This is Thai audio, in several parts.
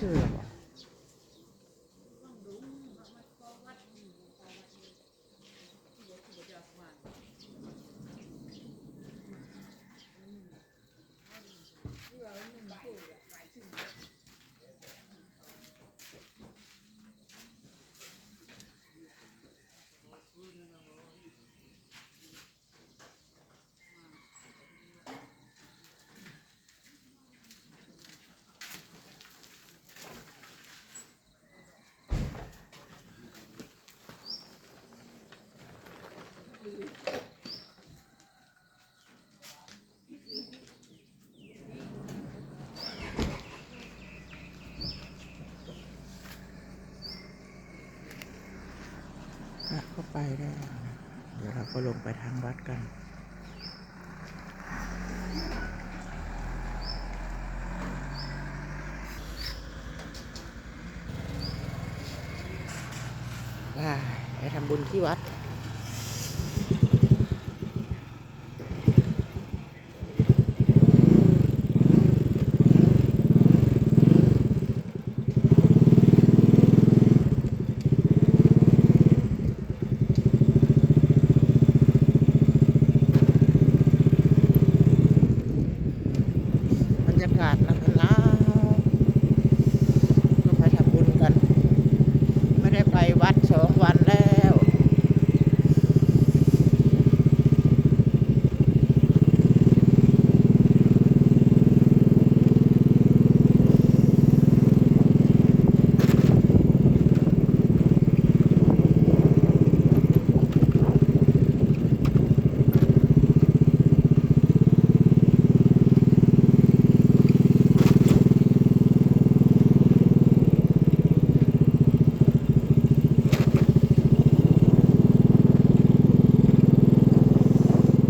ชื่อหร แล้วเดี๋ยวเราก็ลงไปทางวัดกันไปทำบุญที่วัด บรรยากาศหนาวๆก็ไปทำบุญกัน ไม่ได้ไปวัดสองวันแล้ว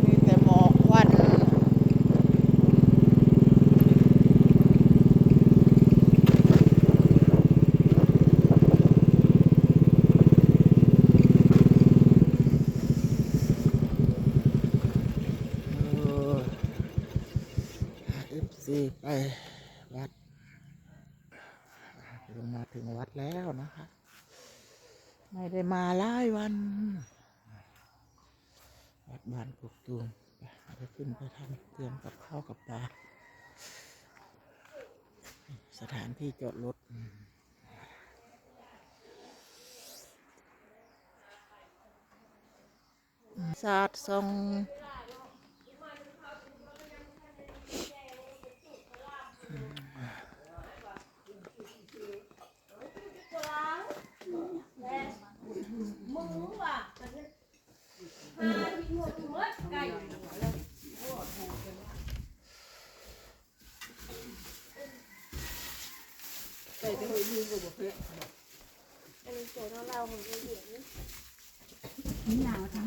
มีแต่หมอกควันเอฟซีไป วัดลงมาถึงวัดแล้วนะคะ ไม่ได้มาหลายวัน วัดบ้านกุกตูมไปขึ้นไปทำเตรียมกับข้าวกับปลาสถานที่จอดรถศาสตร์ทรง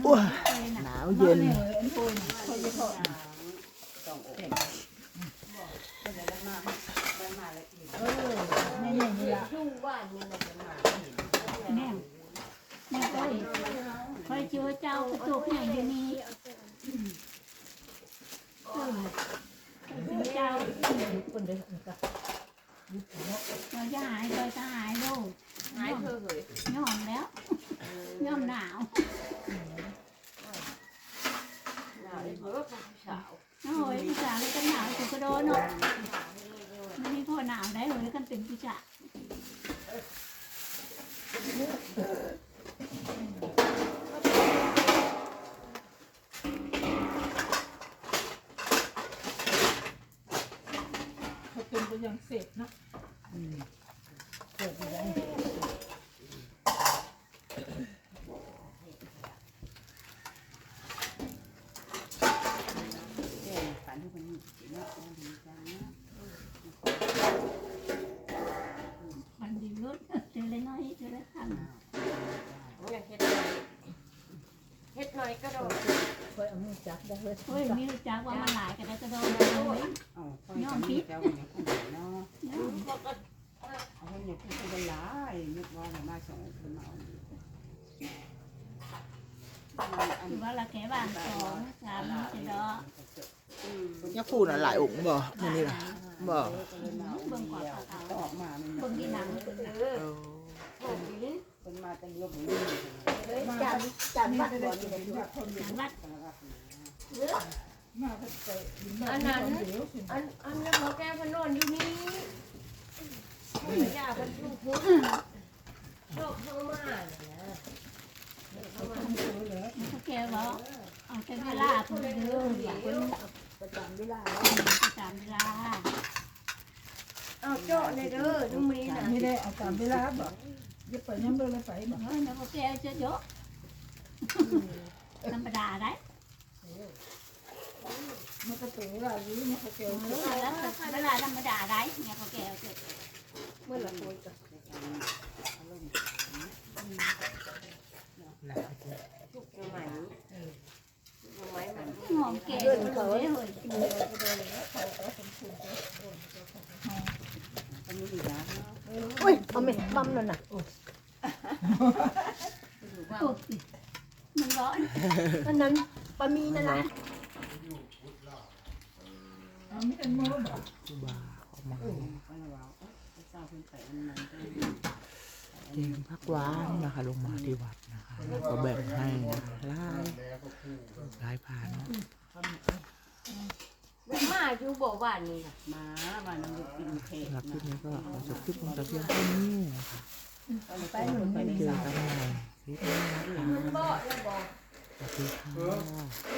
อ้วหนาวเย็นแม่แม่ค่อยค่อยเจอเจ้ากระจกใหญ่เดี๋ยวนี้เออเจอเจ้า เราจะหายเราจะหายลูกหายเธอเหยยอมแล้วยอมหนาวหนาวเลยเพราะว่าเป็นผู้สาวโอ้ยผู้ชาวเลยก็หนาวสุดก็โดนเนาะไม่มีพ่อหนาวได้เลยกันเป็นผู้ชาย เขาเป็นก็ยังเสร็จเนาะฝันที่มันเนาะดีจังนะมันดีรถเจอเล็กน้อยเจอเล็กขันโอ้ยเฮ็ดหน่อยเฮ็ดหน่อยก็โดดคอยเอามือจับได้เลยเฮ้ยมีรู้จักว่ามันหลายกันได้ก็โดนเลย เอาคอยจะมีเจ้าอย่างคนเนาะบอกก็เอาคนอย่างคนเป็นหลายนึกว่ามาสองคนมาเอาคือว่าละแกบ้านสองสามเจ็ดดอกยักษ์พูดน่ะหลายองค์บ่มื้อนี้ล่ะบ่เบิ่งกว่าเขาก็ออกมามันเบิ่งที่หนังเออเออโอ้ยเป็นมาแต่ยกมือเลยจำจำบัตรบ่นี่เลยหนังวัด มาไปไปกินบ้าอันนนั้นเดี๋ยวสิอันอันนั้นเขาแก้พนอนอยู่นี่ไม่ยากกันทุกคนโลกเข้ามาเนี่ยนะเข้ามาเขาแกบอกเอาแต่เวลาคนเดิมอยากคนประจำเวลาประจำเวลาเอาเจาะในเด้อนุ่มมีนะไม่ได้เอาตามเวลาบอกอย่าไปยังเลยไปบอกเฮ้ยแล้วเขาแกจะเยอะธรรมดาได้ มันก็เป็นเวลาอยู่มันก็เกี่ยวเออแล้วเวลาธรรมดาได้เนี่ยเขาแกจะเมื่อละคนก็นะทุกสมัยสมัยมันหอมแกเลยเฮ้ยก็มีอยู่นะอุ้ยเอาเม็ดปั๊มนั่นน่ะมันร้อนอันนั้นปลามีนั่นนะ เอาไม่เป็นโม่บอกว้างนมันก็เจงพักหวานนะคะลงมาที่วัดนะคะแล้วก็แบ่งให้นะคะหลายหลายผ่านเนาะมาอยู่บ่บ้านนี่น่ะมาวันนึงกินเผ็ดสำหรับคลิปนี้ก็จบคลิปลงแต่เพียงเท่านี้นะคะไปหนุนไปเจอกันใหม่คลิปหน้านะคะมันบ่แล้วบ่สวัสดีค่ะ